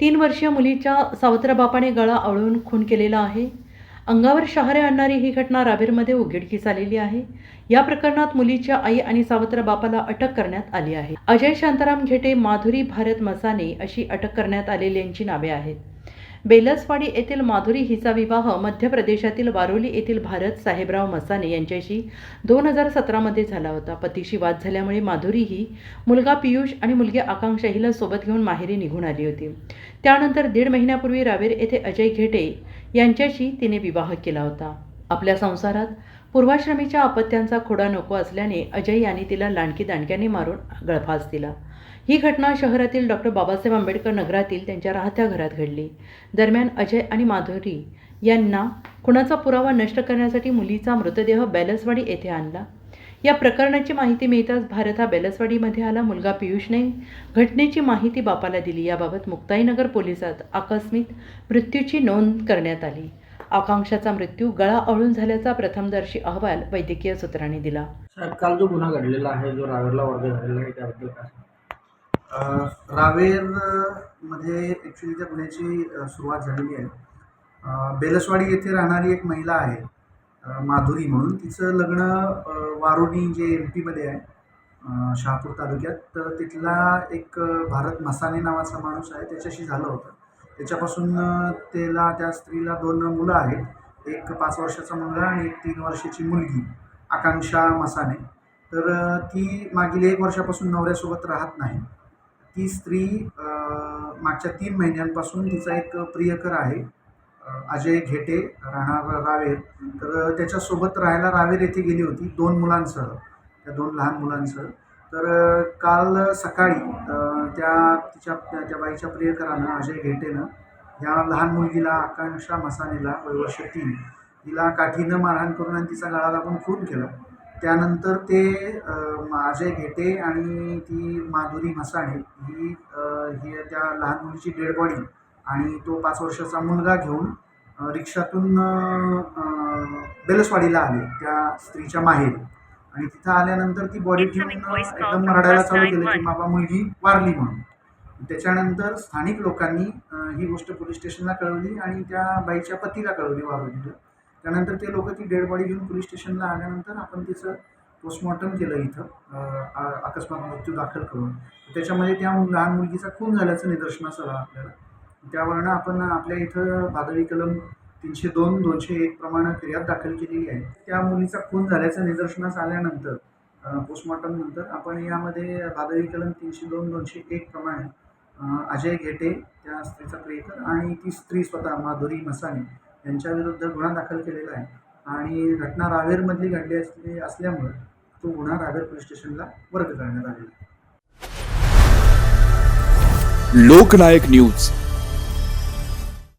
तीन वर्षीय मुलीच्या सावत्र बापाने गळा आवळून खून केलेला आहे. अंगावर शहारे आणणारी ही घटना रावेरमध्ये उघडकीस आलेली आहे. या प्रकरणात मुलीच्या आई आणि सावत्र बापाला अटक करण्यात आली आहे. अजय शांताराम घेटे माधुरी भारत मसाने अशी अटक करण्यात आलेल्यांची नावे आहेत. बेलसवाडी येथील माधुरी हिचा विवाह मध्य प्रदेशातील वारोली येथील भारत साहेबराव मसाने यांच्याशी दोन हजार सतरामध्ये झाला होता. पतीशी वाद झाल्यामुळे माधुरी ही मुलगा पियुष आणि मुलगी आकांक्षा हिला सोबत घेऊन माहेरी निघून आली होती. त्यानंतर दीड महिन्यापूर्वी रावेर येथे अजय घेटे यांच्याशी तिने विवाह केला होता. आपल्या संसारात पूर्वाश्रमीच्या अपत्यांचा खोडा नको असल्याने अजय यांनी तिला लांडकी दांडक्याने मारून गळफास दिला. ही घटना शहरातील डॉक्टर बाबासाहेब आंबेडकर नगरातील त्यांच्या राहत्या घरात घडली. दरम्यान अजय आणि माधुरी यांना खुणाचा पुरावा नष्ट करण्यासाठी मुलीचा मृतदेह बॅलसवाडी येथे आणला. या प्रकरणाची माहिती मिळताच भारत हा बेलसवाडीमध्ये आला मुलगा पियुषने घटनेची माहिती बापाला दिली. याबाबत मुक्ताईनगर पोलिसात आकस्मिक मृत्यूची नोंद करण्यात आली. आकांक्षाचा मृत्यू गळा आवळून झाल्याचा प्रथमदर्शी अहवाल वैद्यकीय सूत्रांनी दिला. साहेब काल जो गुन्हा घडलेला आहे जो रावेरला वर्ग झालेला आहे त्याबद्दल काय रावेरमध्ये ॲक्च्युली त्या गुन्ह्याची सुरुवात झालेली आहे. बेलसवाडी येथे राहणारी एक महिला आहे माधुरी म्हणून. तिचं लग्न वारुणी जे एम पीमध्ये आहे शहापूर तालुक्यात तर तिथला एक भारत मसाने नावाचा माणूस आहे. त्याच्याशी झालं होतं. त्याच्यापासून त्याला त्या स्त्रीला दोन मुलं आहेत. एक पाच वर्षाचा मुलगा आणि एक तीन वर्षाची मुलगी आकांक्षा मसाने. तर ती मागील एक वर्षापासून नवऱ्यासोबत राहत नाही. ती स्त्री मागच्या तीन महिन्यांपासून तिचा एक प्रियकर आहे अजय घेटे राहणार रावेर. तर त्याच्यासोबत राहायला रावेर येथे गेली होती दोन मुलांसह त्या दोन लहान मुलांसह. तर काल सकाळी त्या तिच्या त्या बाईच्या प्रियकरानं अजय घेटेनं ह्या लहान मुलगीला आकांक्षा मसानेला वयवर्ष तीन तिला काठीनं मारहाण करून आणि तिचा गळा दाबून खून केला. त्यानंतर ते अ, म- अजय घेटे आणि ती माधुरी मसाणे ही ही त्या लहान मुलीची डेड बॉडी आणि तो पाच वर्षाचा मुलगा घेऊन रिक्षातून बेलसवाडीला आले त्या स्त्रीच्या माहेरी. आणि तिथं आल्यानंतर ती बॉडी ठेवून एकदम रडायला चालू केलं की बाबा मुलगी वारली म्हणून. त्याच्यानंतर स्थानिक लोकांनी ही गोष्ट पोलीस स्टेशनला कळवली आणि त्या बाईच्या पतीला कळवली वारोलीला त्यानंतर ते लोक ती डेड बॉडी घेऊन पोलीस स्टेशनला आल्यानंतर आपण तिचं पोस्टमॉर्टम केलं इथं आ- अकस्मात मृत्यू दाखल करून. त्याच्यामध्ये त्या लहान मुलगीचा खून झाल्याचं निदर्शनास आलं आपल्याला. त्यावरनं आपण आपल्या इथं भादवी कलम तीनशे दोन दोनशे एक प्रमाणे फिर्याद दाखल केलेली आहे. त्या मुलीचा खून झाल्याचं निदर्शनास आल्यानंतर पोस्टमॉर्टम नंतर आपण यामध्ये भादवी कलम तीनशे दोन दोनशे एक प्रमाणे अजय घेटे त्या स्त्रीचा प्रेकर आणि ती स्त्री स्वतः माधुरी मसाने यांच्याविरुद्ध गुन्हा दाखल केलेला आहे. आणि घटना रावेरमधली घडली असली असल्यामुळं तो गुन्हा रावेर पोलीस स्टेशनला वर्ग करण्यात आलेला आहे. लोकनायक न्यूज.